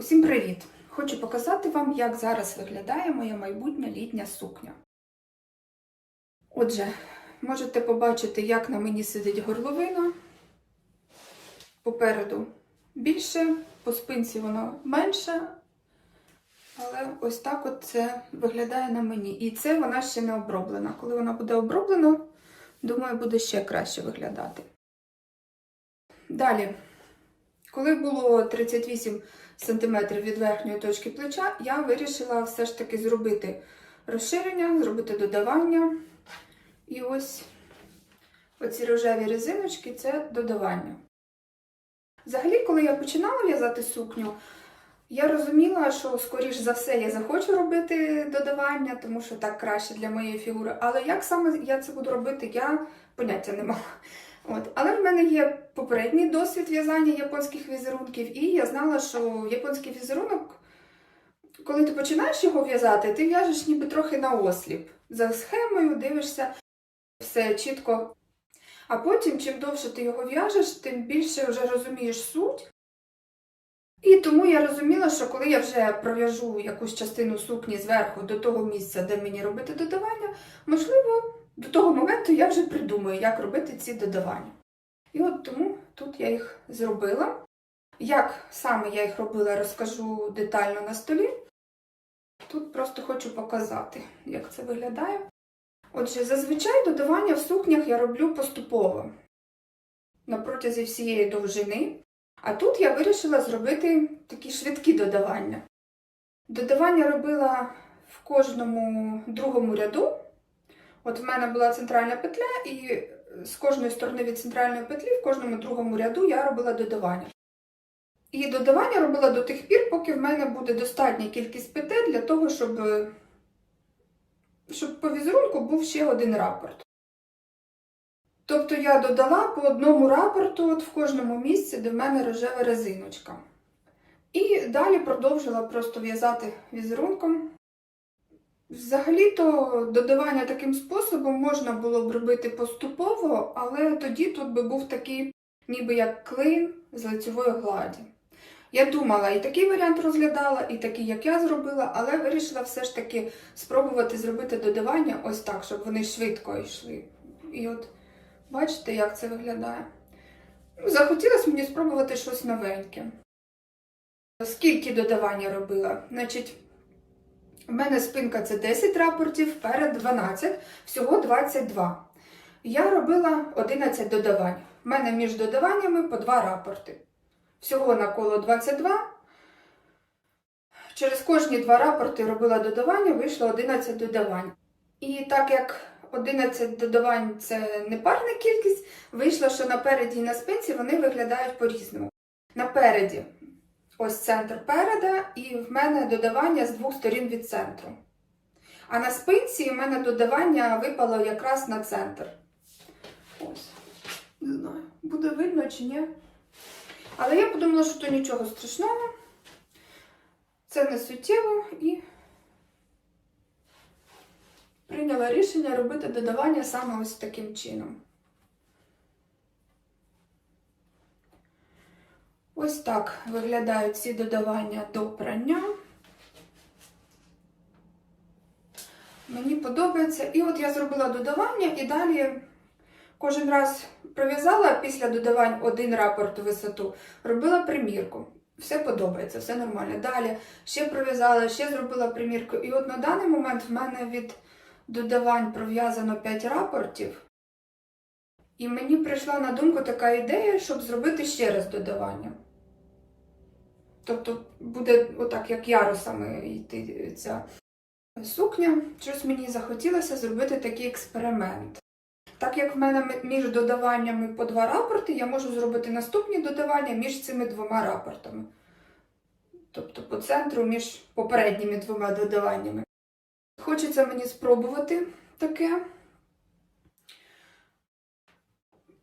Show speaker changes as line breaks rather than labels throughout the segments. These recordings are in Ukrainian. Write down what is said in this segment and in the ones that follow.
Усім привіт! Хочу показати вам, як зараз виглядає моя майбутня літня сукня. Отже, можете побачити, як на мені сидить горловина. Попереду більше, по спинці воно менше. Але ось так от це виглядає на мені. І це вона ще не оброблена. Коли вона буде оброблена, думаю, буде ще краще виглядати. Далі, коли було 38 см від верхньої точки плеча, я вирішила все ж таки зробити розширення, зробити додавання. І ось оці рожеві резиночки це додавання. Взагалі, коли я починала в'язати сукню, я розуміла, що, скоріш за все, я захочу робити додавання, тому що так краще для моєї фігури. Але як саме я це буду робити, я поняття не мала. От. Але в мене є попередній досвід в'язання японських візерунків, і я знала, що японський візерунок, коли ти починаєш його в'язати, ти в'яжеш ніби трохи на осліп. За схемою дивишся все чітко. А потім, чим довше ти його в'яжеш, тим більше вже розумієш суть. І тому я розуміла, що коли я вже пров'яжу якусь частину сукні зверху до того місця, де мені робити додавання, можливо, до того моменту я вже придумаю, як робити ці додавання. І от тому тут я їх зробила. Як саме я їх робила, розкажу детально на столі. Тут просто хочу показати, як це виглядає. Отже, зазвичай додавання в сукнях я роблю поступово на протязі всієї довжини. А тут я вирішила зробити такі швидкі додавання. Додавання робила в кожному другому ряду. От в мене була центральна петля, і з кожної сторони від центральної петлі в кожному другому ряду я робила додавання. І додавання робила до тих пір, поки в мене буде достатня кількість петель для того, щоб, щоб по візерунку був ще один рапорт. Тобто я додала по одному рапорту от в кожному місці, де в мене рожева резиночка. І далі продовжила просто в'язати візерунком. Взагалі-то додавання таким способом можна було б робити поступово, але тоді тут би був такий, ніби як клин з лицевої гладі. Я думала, і такий варіант розглядала, і такий, як я зробила, але вирішила все ж таки спробувати зробити додавання ось так, щоб вони швидко йшли. І от бачите, як це виглядає. Захотілося мені спробувати щось новеньке. Скільки додавання робила? Значить, у мене спинка це 10 рапортів, перед 12, всього 22. Я робила 11 додавань. У мене між додаваннями по 2 рапорти. Всього на коло 22. Через кожні 2 рапорти робила додавання, вийшло 11 додавань. І так як 11 додавань це не парна кількість, вийшло, що напереді і на спинці вони виглядають по-різному. Напереді ось центр переда, і в мене додавання з двох сторін від центру. А на спинці в мене додавання випало якраз на центр. Ось. Не знаю, буде видно чи ні. Але я подумала, що то нічого страшного. Це не суттєво і прийняла рішення робити додавання саме ось таким чином. Ось так виглядають ці додавання до прання. Мені подобається. І от я зробила додавання і далі кожен раз пров'язала після додавань один рапорт у висоту, робила примірку. Все подобається, все нормально. Далі ще пров'язала, ще зробила примірку. І от на даний момент в мене від додавань пров'язано 5 рапортів. І мені прийшла на думку така ідея, щоб зробити ще раз додавання. Тобто буде отак, як ярусами йти ця сукня. Щось мені захотілося зробити такий експеримент. Так як в мене між додаваннями по два рапорти, я можу зробити наступні додавання між цими двома рапортами. Тобто по центру між попередніми двома додаваннями. Хочеться мені спробувати таке.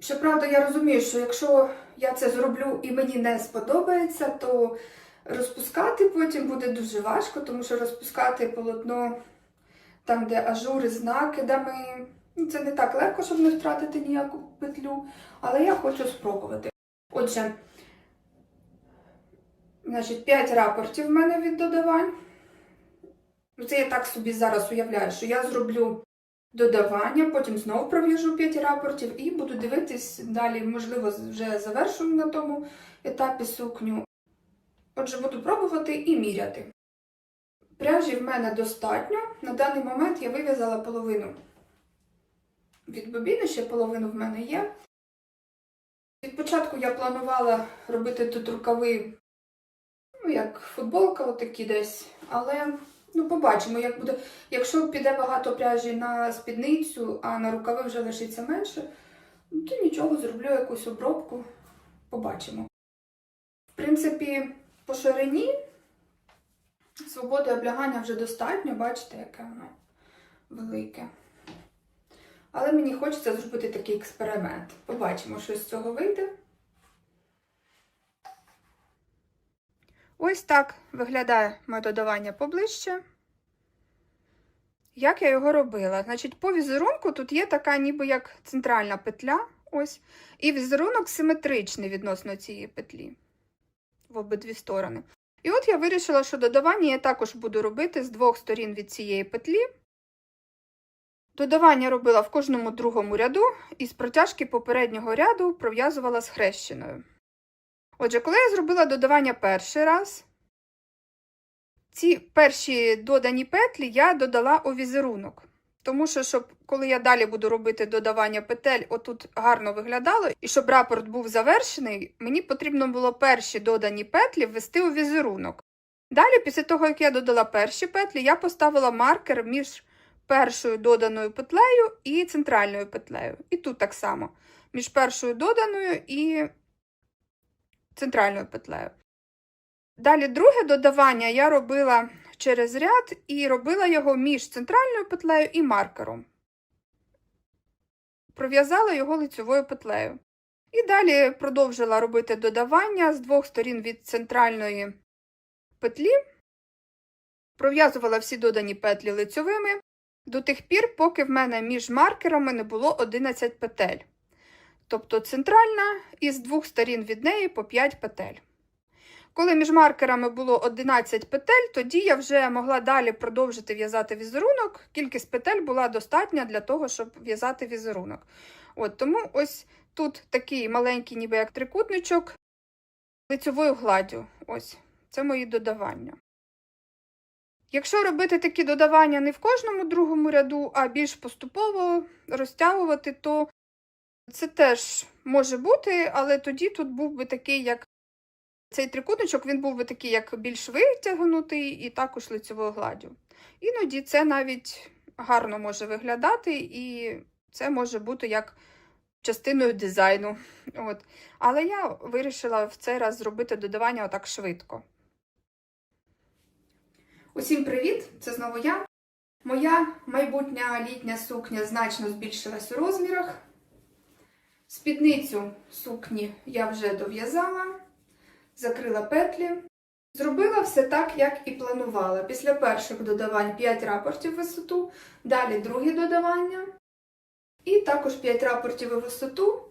Щоправда, я розумію, що якщо я це зроблю і мені не сподобається, то розпускати потім буде дуже важко, тому що розпускати полотно там, де ажури з накидами, ну, це не так легко, щоб не втратити ніяку петлю, але я хочу спробувати. Отже, Значить, 5 рапортів в мене від додавань. Це я так собі зараз уявляю, що я зроблю додавання, потім знову пров'яжу 5 рапортів і буду дивитись далі, можливо, вже завершу на тому етапі сукню. Отже, буду пробувати і міряти. Пряжі в мене достатньо. На даний момент я вив'язала половину від бобіни, ще половину в мене є. Від початку я планувала робити тут рукави, ну, як футболка, отакі десь. Але ну, побачимо, як буде. Якщо піде багато пряжі на спідницю, а на рукави вже лишиться менше, ну, то нічого, зроблю якусь обробку. Побачимо. В принципі, по ширині свободи облягання вже достатньо, бачите, яке воно велике. Але мені хочеться зробити такий експеримент. Побачимо, що з цього вийде. Ось так виглядає моє додавання поближче. Як я його робила? Значить, по візерунку тут є така ніби як центральна петля. Ось. І візерунок симетричний відносно цієї петлі в обидві сторони. І от я вирішила, що додавання я також буду робити з двох сторін від цієї петлі. Додавання робила в кожному другому ряду і з протяжки попереднього ряду пров'язувала з хрещеною. Отже, коли я зробила додавання перший раз, ці перші додані петлі я додала у візерунок. Тому що, щоб коли я далі буду робити додавання петель, отут гарно виглядало, і щоб рапорт був завершений, мені потрібно було перші додані петлі ввести у візерунок. Далі, після того, як я додала перші петлі, я поставила маркер між першою доданою петлею і центральною петлею. І тут так само, між першою доданою і центральною петлею. Далі друге додавання я робила через ряд і робила його між центральною петлею і маркером. Пров'язала його лицьовою петлею. І далі продовжила робити додавання з двох сторін від центральної петлі, пров'язувала всі додані петлі лицьовими до тих пір, поки в мене між маркерами не було 11 петель. Тобто центральна і з двох сторін від неї по 5 петель. Коли між маркерами було 11 петель, тоді я вже могла далі продовжити в'язати візерунок. Кількість петель була достатня для того, щоб в'язати візерунок. От Тому ось тут такий маленький, ніби як трикутничок лицьовою гладдю. Ось, це мої додавання. Якщо робити такі додавання не в кожному другому ряду, а більш поступово розтягувати, то це теж може бути, але тоді тут був би такий, як цей трикутничок, він був би такий, як більш витягнутий, і також лицевою гладдю. Іноді це навіть гарно може виглядати, і це може бути як частиною дизайну. От. Але я вирішила в цей раз зробити додавання отак швидко. Усім привіт! Це знову я. Моя майбутня літня сукня значно збільшилась у розмірах. Спідницю сукні я вже дов'язала, закрила петлі. Зробила все так, як і планувала. Після перших додавань 5 рапортів висоту, далі друге додавання. І також 5 рапортів у висоту.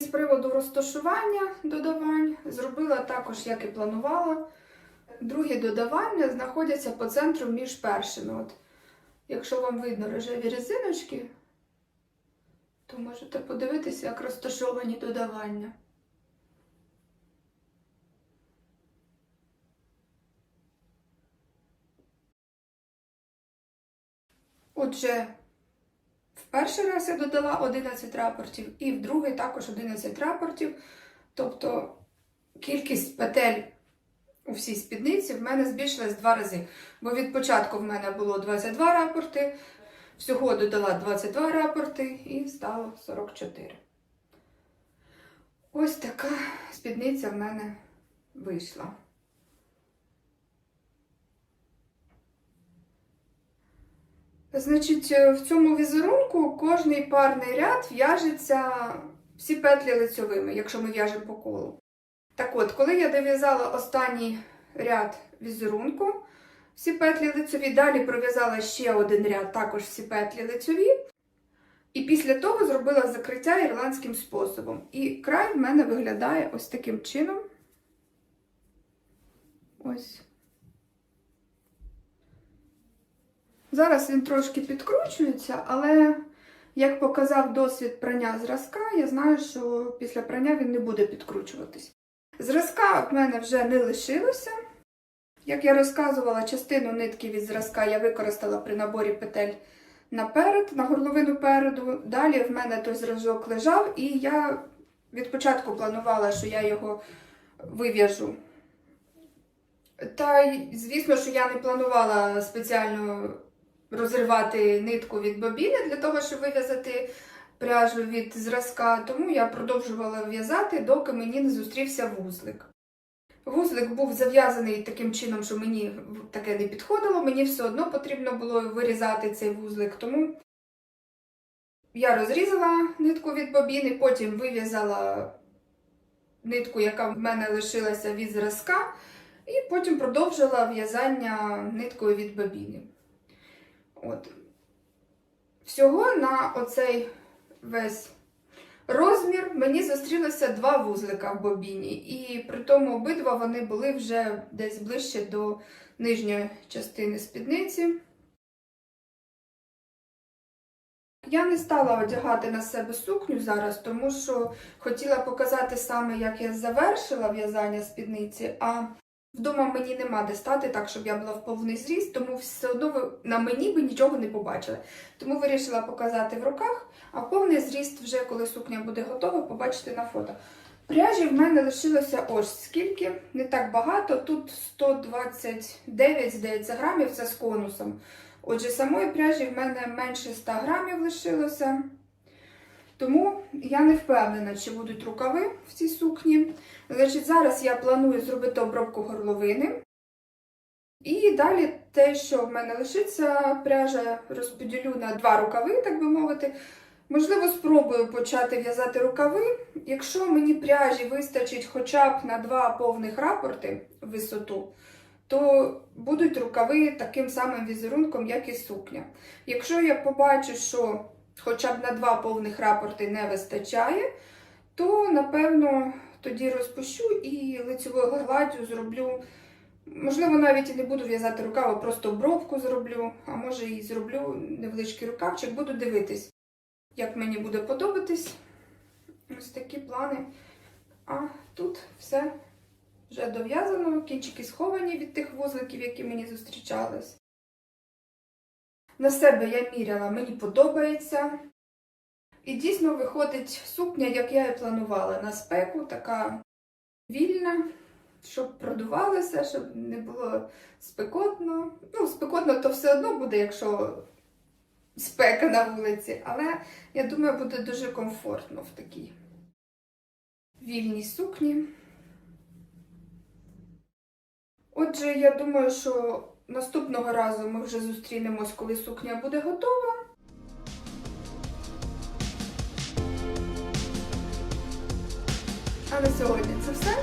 З приводу розташування додавань зробила також, як і планувала. Другі додавання знаходяться по центру між першими. От, Якщо вам видно рожеві резиночки, то можете подивитися, як розташовані додавання. Отже, в перший раз я додала 11 рапортів, і в другий також 11 рапортів. Тобто кількість петель у всій спідниці в мене збільшилась два рази. Бо від початку в мене було 22 рапорти, всього додала 22 рапорти і стало 44. Ось така спідниця в мене вийшла. Значить, в цьому візерунку кожний парний ряд в'яжеться всі петлі лицьовими, якщо ми в'яжемо по колу. Так от, коли я дов'язала останній ряд візерунку, всі петлі лицьові, далі пров'язала ще один ряд, також всі петлі лицьові. І після того зробила закриття ірландським способом. І край в мене виглядає ось таким чином. Ось. Зараз він трошки підкручується, але як показав досвід прання зразка, я знаю, що після прання він не буде підкручуватись. Зразка в мене вже не лишилося. Як я розказувала, частину нитки від зразка я використала при наборі петель наперед, на горловину переду. Далі в мене той зразок лежав, і я від початку планувала, що я його вив'яжу. Та звісно, що я не планувала спеціально розривати нитку від бобіни для того, щоб вив'язати пряжу від зразка, тому я продовжувала в'язати, доки мені не зустрівся вузлик. Вузлик був зав'язаний таким чином, що мені таке не підходило, мені все одно потрібно було вирізати цей вузлик, тому я розрізала нитку від бобіни, потім вив'язала нитку, яка в мене лишилася від зразка, і потім продовжила в'язання ниткою від бобіни. От. Всього на оцей весь розмір мені зустрілося два вузлика в бобіні, і при тому обидва вони були вже десь ближче до нижньої частини спідниці. Я не стала одягати на себе сукню зараз, тому що хотіла показати саме, як я завершила в'язання спідниці, а вдома мені нема де стати так, щоб я була в повний зріст, тому все одно ви на мені би нічого не побачили. Тому вирішила показати в руках, а повний зріст вже коли сукня буде готова, побачите на фото. Пряжі в мене лишилося ось скільки, не так багато. Тут 129, здається, грамів це з конусом. Отже, самої пряжі в мене менше 100 грамів лишилося. Тому я не впевнена, чи будуть рукави в цій сукні. Значить, зараз я планую зробити обробку горловини. І далі те, що в мене лишиться, пряжа розподілю на два рукави, так би мовити. Можливо, спробую почати в'язати рукави. Якщо мені пряжі вистачить хоча б на два повних рапорти висоту, то будуть рукави таким самим візерунком, як і сукня. Якщо я побачу, що хоча б на два повних рапорти не вистачає, то напевно тоді розпущу і лицевою гладдю зроблю. Можливо, навіть і не буду в'язати рукав, а просто обробку зроблю, а може і зроблю невеличкий рукавчик, буду дивитись, як мені буде подобатись. Ось такі плани. А тут все вже дов'язано, кінчики сховані від тих вузликів, які мені зустрічались. На себе я міряла, мені подобається. І дійсно виходить сукня, як я і планувала, на спеку, така вільна, щоб продувалася, щоб не було спекотно. Ну, спекотно то все одно буде, якщо спека на вулиці, але я думаю, буде дуже комфортно в такій вільній сукні. Отже, я думаю, що наступного разу ми вже зустрінемось, коли сукня буде готова. А на сьогодні це все.